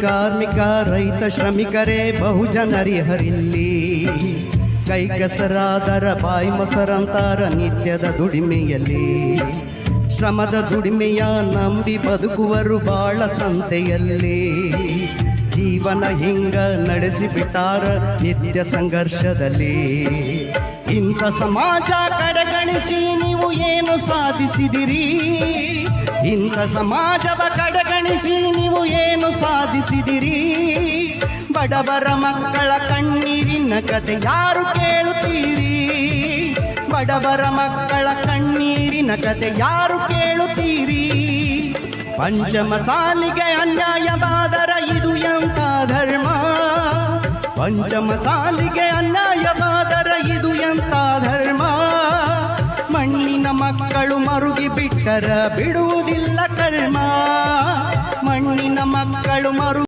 ಕಾರ್ಮಿಕ, ರೈತ, ಶ್ರಮಿಕರೇ ಬಹುಜನರಿ ಹರಿಲ್ಲಿ ಕೈ ಕೆಸರಾದರ ಬಾಯಿ ಮೊಸರಂತಾರ ನಿತ್ಯದ ದುಡಿಮೆಯಲ್ಲಿ. ಶ್ರಮದ ದುಡಿಮೆಯ ನಂಬಿ ಬದುಕುವರು ಬಾಳ ಸಂತೆಯಲ್ಲಿ. ಜೀವನ ಹಿಂಗ ನಡೆಸಿಬಿಟ್ಟಾರ ನಿತ್ಯ ಸಂಘರ್ಷದಲ್ಲಿ. ಇಂಥ ಸಮಾಜ ಕಡೆಗಣಿಸಿ ನೀವು ಏನು ಸಾಧಿಸಿದಿರಿ? ಇಂಥ ಸಮಾಜವ ಏನು ಸಾಧಿಸಿದಿರಿ ಬಡವರ ಮಕ್ಕಳ ಕಣ್ಣೀರಿನ ಕತೆ ಯಾರು ಕೇಳುತ್ತೀರಿ? ಬಡವರ ಮಕ್ಕಳ ಕಣ್ಣೀರಿನ ಕತೆ ಯಾರು ಕೇಳುತ್ತೀರಿ? ಪಂಚಮ ಸಾಲಿಗೆ ಅನ್ಯಾಯವಾದರ ಇದು ಎಂತ ಧರ್ಮ? ಪಂಚಮ ಸಾಲಿಗೆ ಅನ್ಯಾಯವಾದರ ಇದು ಎಂತ ಧರ್ಮ? ಮಣ್ಣಿನ ಮಕ್ಕಳು ಮರುಗಿ ಬಿಟ್ಟರ ಬಿಡುವುದಿಲ್ಲ ಕರ್ಮ. ಮಕ್ಕಳು ಮರು